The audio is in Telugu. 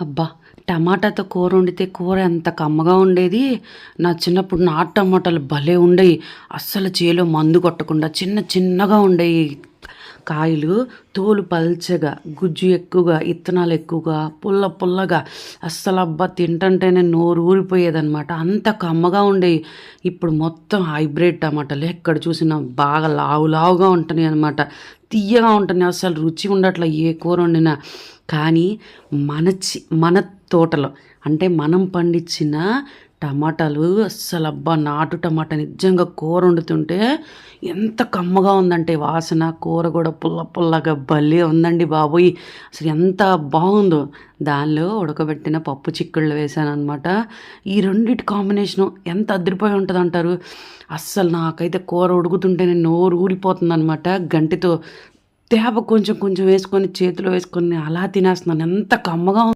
అబ్బా టమాటాతో కూర వండితే కూర ఎంత కమ్మగా ఉండేది. నా చిన్నప్పుడు నాటు టమాటాలు భలే ఉండేవి అస్సలు చేలో మందు కొట్టకుండా చిన్న చిన్నగా ఉండేవి కాయలు తోలు పల్చగా గుజ్జు ఎక్కువగా ఇత్తనాలు ఎక్కువగా పుల్ల పుల్లగా. అస్సలు అబ్బా తింటుంటేనే నోరు ఊరిపోయేదన్నమాట. అంత కమ్మగా ఉండేవి ఇప్పుడు మొత్తం హైబ్రిడ్ టమాటాలు ఎక్కడ చూసినా బాగా లావు లావుగా ఉంటున్నాయి అనమాట తీయగా ఉంటుంది అసలు రుచి ఉండట్లే ఏ కూర వండినా. కానీ మన చి మన తోటలో అంటే మనం పండించిన టమాటాలు అస్సలు అబ్బా నాటు టమాటా నిజంగా కూర వండుతుంటే ఎంత కమ్మగా ఉందంటే వాసన కూర కూడా పుల్ల పుల్లగా భలే ఉందండి బాబోయ్. అసలు ఎంత బాగుందో. దానిలో ఉడకబెట్టిన పప్పు చిక్కుళ్ళు వేసాను అనమాట ఈ రెండిటి కాంబినేషను ఎంత అదిరిపోయి ఉంటుంది అంటారు అస్సలు నాకైతే కూర ఉడుకుతుంటేనే నోరు ఊరిపోతుంది అనమాట గంటితో తేప కొంచెం కొంచెం వేసుకొని చేతిలో వేసుకొని అలా తినేస్తున్నాను. ఎంత కమ్మగా